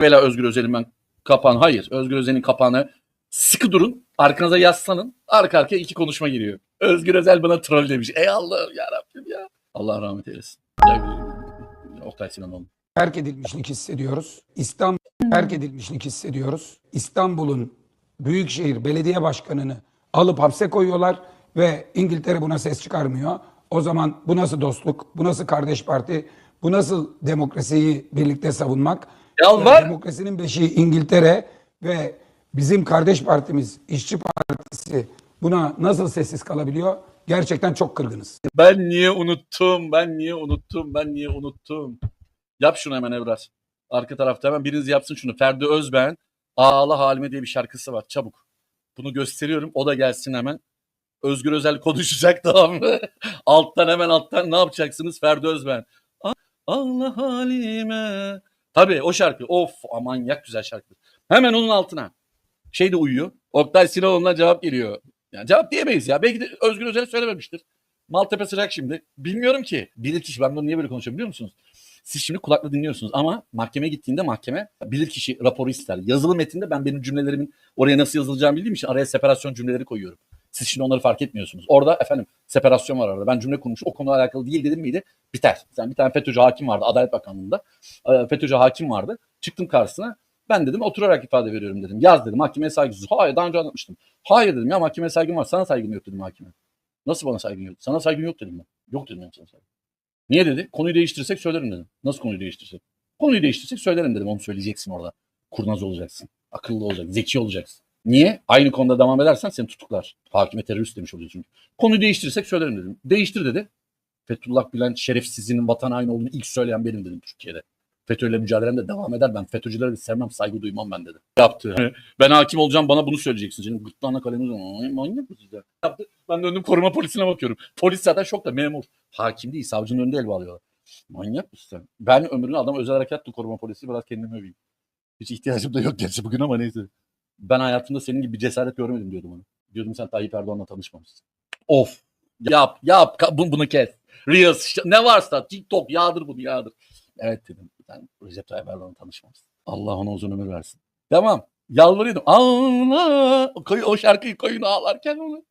Bela Özgür Özel'in kapağını. Hayır. Özgür Özel'in kapağını sıkı durun. Arkanıza yaslanın. Arka arkaya iki konuşma giriyor. Özgür Özel bana troll demiş. Ey Allah'ım ya Rabbim ya. Allah rahmet eylesin. Oktay Sinanoğlu. terk edilmişlik hissediyoruz. İstanbul terk edilmişlik hissediyoruz. İstanbul'un Büyükşehir Belediye Başkanı'nı alıp hapse koyuyorlar ve İngiltere buna ses çıkarmıyor. O zaman bu nasıl dostluk, bu nasıl kardeş parti, bu nasıl demokrasiyi birlikte savunmak? Yalvar. Demokrasinin beşiği İngiltere ve bizim kardeş partimiz İşçi Partisi buna nasıl sessiz kalabiliyor? Gerçekten çok kırgınız. Ben niye unuttum? Ben niye unuttum? Ben niye unuttum? Yap şunu hemen Evraz. Arka tarafta hemen biriniz yapsın şunu. Ferdi Özben Ağla Halime diye bir şarkısı var. Çabuk. Bunu gösteriyorum. O da gelsin hemen. Özgür Özel konuşacak tamam mı? alttan hemen alttan ne yapacaksınız? Ferdi Özben. Ağla Halime. Tabii o şarkı. Of aman yak güzel şarkı. Hemen onun altına. Şey de uyuyor. Oktay Sinanoğlu'na cevap geliyor. Yani cevap diyemeyiz ya. Belki de Özgür Özel söylememiştir. Maltepe sıcak şimdi. Bilmiyorum ki. Bilir kişi ben bunu niye böyle konuşuyorum biliyor musunuz? Siz şimdi kulakla dinliyorsunuz ama mahkemeye gittiğinde mahkeme bilir kişi raporu ister. Yazılı metinde ben benim cümlelerimin oraya nasıl yazılacağını bildiğim için araya separasyon cümleleri koyuyorum. Siz şimdi onları fark etmiyorsunuz. Orada efendim separasyon var orada. Ben cümle kurmuş o konuyla alakalı değil dedim miydi? Biter. Sen bir tane FETÖ'cü hakim vardı Adalet Bakanlığı'nda. Ee, FETÖ'cü hakim vardı. Çıktım karşısına. Ben dedim oturarak ifade veriyorum dedim. Yaz dedim mahkemeye saygısız. Hayır daha önce anlatmıştım. Hayır dedim ya mahkemeye saygım var. Sana saygım yok dedim hakime. Nasıl bana saygın yok? Sana saygın yok dedim ben. Yok dedim ben sana saygım. Niye dedi? Konuyu değiştirsek söylerim dedim. Nasıl konuyu değiştirsek? Konuyu değiştirsek söylerim dedim. Onu söyleyeceksin orada. Kurnaz olacaksın. Akıllı olacaksın. Zeki olacaksın. Niye? Aynı konuda devam edersen seni tutuklar. Hakime terörist demiş oluyor çünkü. Konuyu değiştirirsek söylerim dedim. Değiştir dedi. Fethullah Gülen şerefsizliğinin vatan haini olduğunu ilk söyleyen benim dedim Türkiye'de. FETÖ'yle mücadelem de devam eder. Ben FETÖ'cülere de sevmem, saygı duymam ben dedim. Yaptı. Ben hakim olacağım bana bunu söyleyeceksin. Senin gırtlağına kalemi. Manyak mısın ya? Yaptı. Ben döndüm koruma polisine bakıyorum. Polis zaten şokta memur. Hakim değil savcının önünde el bağlıyorlar. Manyak mısın sen? Ben ömrünü adam özel harekatlı koruma polisi biraz kendimi öveyim. Hiç ihtiyacım da yok gerçi bugün ama neyse. Ben hayatımda senin gibi bir cesaret görmedim diyordum ona. Diyordum sen Tayyip Erdoğan'la tanışmamışsın. Of. Yap yap bunu, bunu kes. Reels işte ne varsa TikTok yağdır bunu yağdır. Evet dedim. Sen Recep Tayyip Erdoğan'la tanışmamışsın. Allah ona uzun ömür versin. Tamam. Yalvarıyordum. Ağla. O şarkıyı koyun ağlarken onu.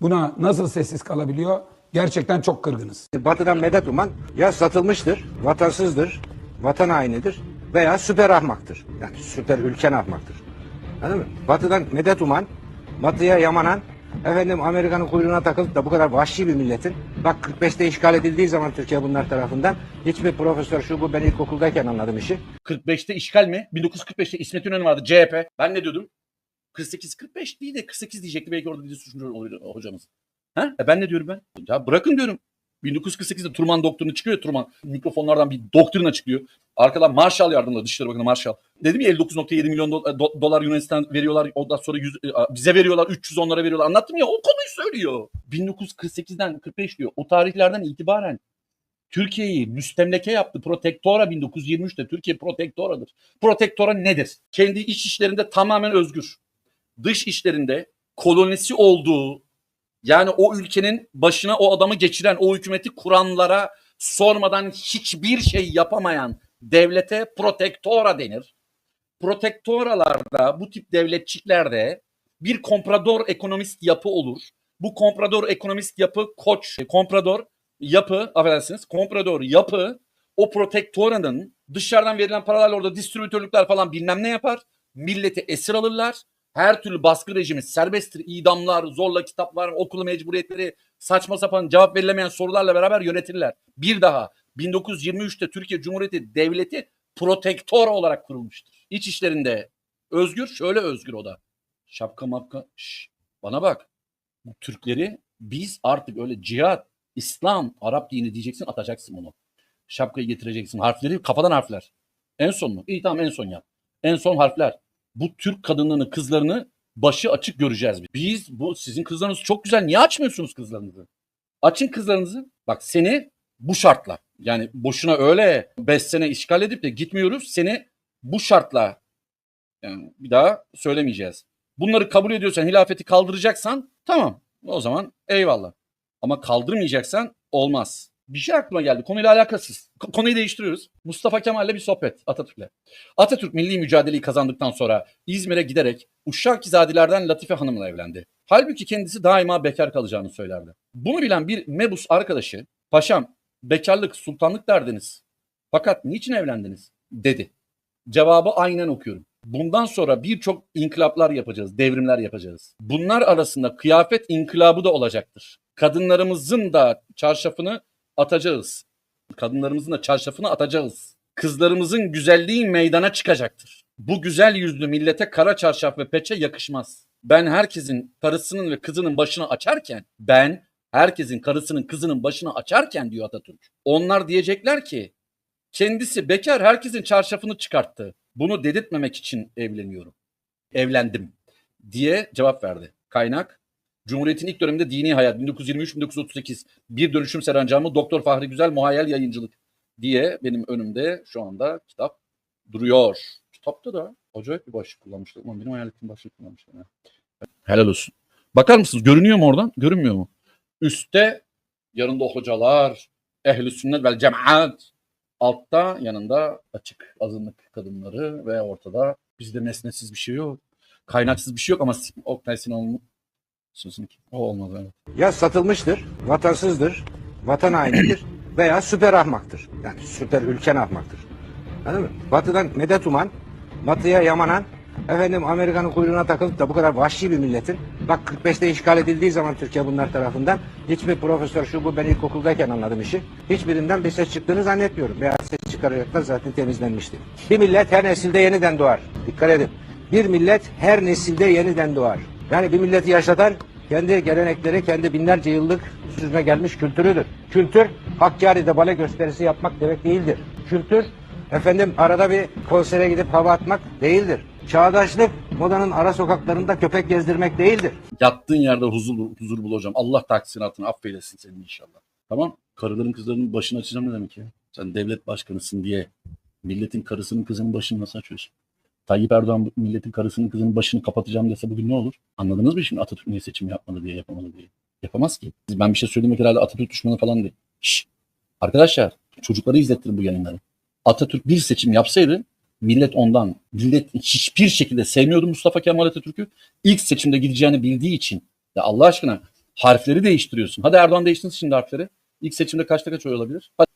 Buna nasıl sessiz kalabiliyor? Gerçekten çok kırgınız. Batı'dan medet uman ya satılmıştır, vatansızdır, vatan hainidir veya süper ahmaktır. Yani süper ülken ahmaktır. Anladın mı? Batı'dan medet uman, Batı'ya yamanan, efendim Amerika'nın kuyruğuna takılıp da bu kadar vahşi bir milletin, bak 45'te işgal edildiği zaman Türkiye bunlar tarafından, hiçbir profesör şu bu ben ilkokuldayken anladım işi. 45'te işgal mi? 1945'te İsmet İnönü vardı CHP. Ben ne diyordum? 48 45 değil de 48 diyecekti belki orada dizi suçlu oluyor hocamız. Ha? E ben ne diyorum ben? Ya bırakın diyorum. 1948'de Truman doktrinu çıkıyor Truman. Mikrofonlardan bir doktrin açıklıyor. Arkadan Marshall yardımla Dışişleri Bakanı Marshall. Dedim ya 59.7 milyon do- do- dolar Yunanistan veriyorlar. Ondan sonra 100, e, bize veriyorlar. 300 onlara veriyorlar. Anlattım ya o konuyu söylüyor. 1948'den 45 diyor. O tarihlerden itibaren Türkiye'yi müstemleke yaptı. Protektora 1923'te. Türkiye protektoradır. Protektora nedir? Kendi iç işlerinde tamamen özgür. Dış işlerinde kolonisi olduğu yani o ülkenin başına o adamı geçiren, o hükümeti kuranlara sormadan hiçbir şey yapamayan devlete protektora denir. Protektoralarda, bu tip devletçiklerde bir komprador ekonomist yapı olur. Bu komprador ekonomist yapı koç, komprador yapı, affedersiniz, komprador yapı o protektoranın dışarıdan verilen paralarla orada distribütörlükler falan bilmem ne yapar. Milleti esir alırlar. Her türlü baskı rejimi serbesttir. idamlar, zorla kitaplar, okulu mecburiyetleri, saçma sapan cevap verilemeyen sorularla beraber yönetirler. Bir daha 1923'te Türkiye Cumhuriyeti Devleti protektor olarak kurulmuştur. İç işlerinde özgür, şöyle özgür o da. Şapka mapka, şş, bana bak. Bu Türkleri biz artık öyle cihat, İslam, Arap dini diyeceksin atacaksın bunu. Şapkayı getireceksin. Harfleri kafadan harfler. En son mu? İyi tamam en son yap. En son harfler. Bu Türk kadınlarını, kızlarını başı açık göreceğiz. biz. Bu sizin kızlarınız çok güzel. Niye açmıyorsunuz kızlarınızı? Açın kızlarınızı. Bak seni bu şartla yani boşuna öyle 5 sene işgal edip de gitmiyoruz. Seni bu şartla yani bir daha söylemeyeceğiz. Bunları kabul ediyorsan, hilafeti kaldıracaksan tamam. O zaman eyvallah. Ama kaldırmayacaksan olmaz. Bir şey aklıma geldi. Konuyla alakasız. Ko- Konuyu değiştiriyoruz. Mustafa Kemal'le bir sohbet Atatürk'le. Atatürk milli mücadeleyi kazandıktan sonra İzmir'e giderek Uşşakizadelerden Latife Hanım'la evlendi. Halbuki kendisi daima bekar kalacağını söylerdi. Bunu bilen bir mebus arkadaşı, paşam bekarlık sultanlık derdiniz. Fakat niçin evlendiniz? dedi. Cevabı aynen okuyorum. Bundan sonra birçok inkılaplar yapacağız, devrimler yapacağız. Bunlar arasında kıyafet inkılabı da olacaktır. Kadınlarımızın da çarşafını atacağız. Kadınlarımızın da çarşafını atacağız. Kızlarımızın güzelliği meydana çıkacaktır. Bu güzel yüzlü millete kara çarşaf ve peçe yakışmaz. Ben herkesin karısının ve kızının başını açarken, ben herkesin karısının kızının başını açarken diyor Atatürk. Onlar diyecekler ki kendisi bekar herkesin çarşafını çıkarttı. Bunu dedirtmemek için evleniyorum. Evlendim diye cevap verdi. Kaynak Cumhuriyet'in ilk döneminde dini hayat 1923-1938 bir dönüşüm serencamı Doktor Fahri Güzel muhayyel yayıncılık diye benim önümde şu anda kitap duruyor. Kitapta da acayip bir başlık kullanmışlar. Ulan benim hayal ettiğim başlık kullanmışlar. Ya. Helal olsun. Bakar mısınız? Görünüyor mu oradan? Görünmüyor mu? Üste yanında hocalar, ehli sünnet vel cemaat. Altta yanında açık azınlık kadınları ve ortada bizde mesnetsiz bir şey yok. Kaynaksız bir şey yok ama Oktay Sinan'ın sözünü o olmaz evet. Ya satılmıştır, vatansızdır, vatan hainidir veya süper ahmaktır. Yani süper ülken ahmaktır. Anladın mı? Batıdan medet uman, batıya yamanan, efendim Amerika'nın kuyruğuna takılıp da bu kadar vahşi bir milletin, bak 45'te işgal edildiği zaman Türkiye bunlar tarafından, hiçbir profesör şu bu ben ilkokuldayken anladım işi, hiçbirinden bir ses çıktığını zannetmiyorum. Veya ses çıkaracaklar zaten temizlenmişti. Bir millet her nesilde yeniden doğar. Dikkat edin. Bir millet her nesilde yeniden doğar. Yani bir milleti yaşatan kendi gelenekleri, kendi binlerce yıllık süzme gelmiş kültürüdür. Kültür, Hakkari'de bale gösterisi yapmak demek değildir. Kültür, efendim arada bir konsere gidip hava atmak değildir. Çağdaşlık, modanın ara sokaklarında köpek gezdirmek değildir. Yattığın yerde huzur, huzur bul hocam. Allah taksiratını affeylesin senin inşallah. Tamam. Karıların kızlarının başını açacağım ne demek ya? Sen devlet başkanısın diye milletin karısının kızının başını nasıl açıyorsun? Tayyip Erdoğan milletin karısının kızının başını kapatacağım dese bugün ne olur? Anladınız mı şimdi Atatürk niye seçim yapmadı diye yapamadı diye? Yapamaz ki. Ben bir şey söylemek herhalde Atatürk düşmanı falan değil. Şşş. Arkadaşlar çocukları izlettirin bu yayınları. Atatürk bir seçim yapsaydı millet ondan, millet hiçbir şekilde sevmiyordu Mustafa Kemal Atatürk'ü. İlk seçimde gideceğini bildiği için ya Allah aşkına harfleri değiştiriyorsun. Hadi Erdoğan değiştirsin şimdi harfleri. İlk seçimde kaçta kaç oy olabilir? Hadi.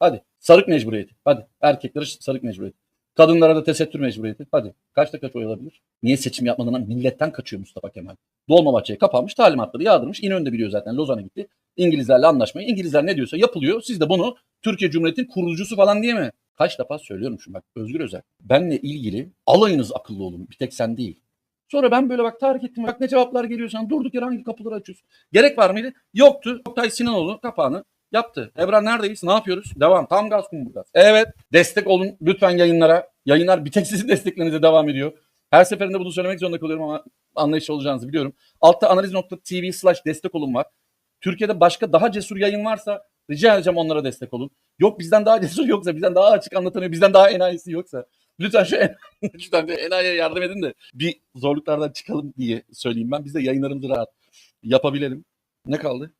Hadi. Sarık mecburiyeti. Hadi. Erkeklere sarık mecburiyeti. Kadınlara da tesettür mecburiyeti. Hadi. Kaçta kaç oy olabilir? Niye seçim yapmadan milletten kaçıyor Mustafa Kemal? Dolmabahçe'ye kapanmış, talimatları yağdırmış. İnönü biliyor zaten. Lozan'a gitti. İngilizlerle anlaşmayı. İngilizler ne diyorsa yapılıyor. Siz de bunu Türkiye Cumhuriyeti'nin kurucusu falan diye mi? Kaç defa söylüyorum şimdi bak Özgür Özel. Benle ilgili alayınız akıllı olun. Bir tek sen değil. Sonra ben böyle bak tahrik ettim. Bak ne cevaplar geliyor sana. Durduk yere hangi kapıları açıyorsun? Gerek var mıydı? Yoktu. Oktay Sinanoğlu kapağını yaptı. Evren neredeyiz? Ne yapıyoruz? Devam. Tam gaz kumburgaz. Evet. Destek olun lütfen yayınlara. Yayınlar bir tek sizin desteklerinize devam ediyor. Her seferinde bunu söylemek zorunda kalıyorum ama anlayışlı olacağınızı biliyorum. Altta analiz.tv slash destek olun var. Türkiye'de başka daha cesur yayın varsa rica edeceğim onlara destek olun. Yok bizden daha cesur yoksa, bizden daha açık anlatanıyor, bizden daha enayisi yoksa. Lütfen şu en, lütfen enayiye yardım edin de bir zorluklardan çıkalım diye söyleyeyim ben. Biz de yayınlarımızı rahat yapabilelim. Ne kaldı?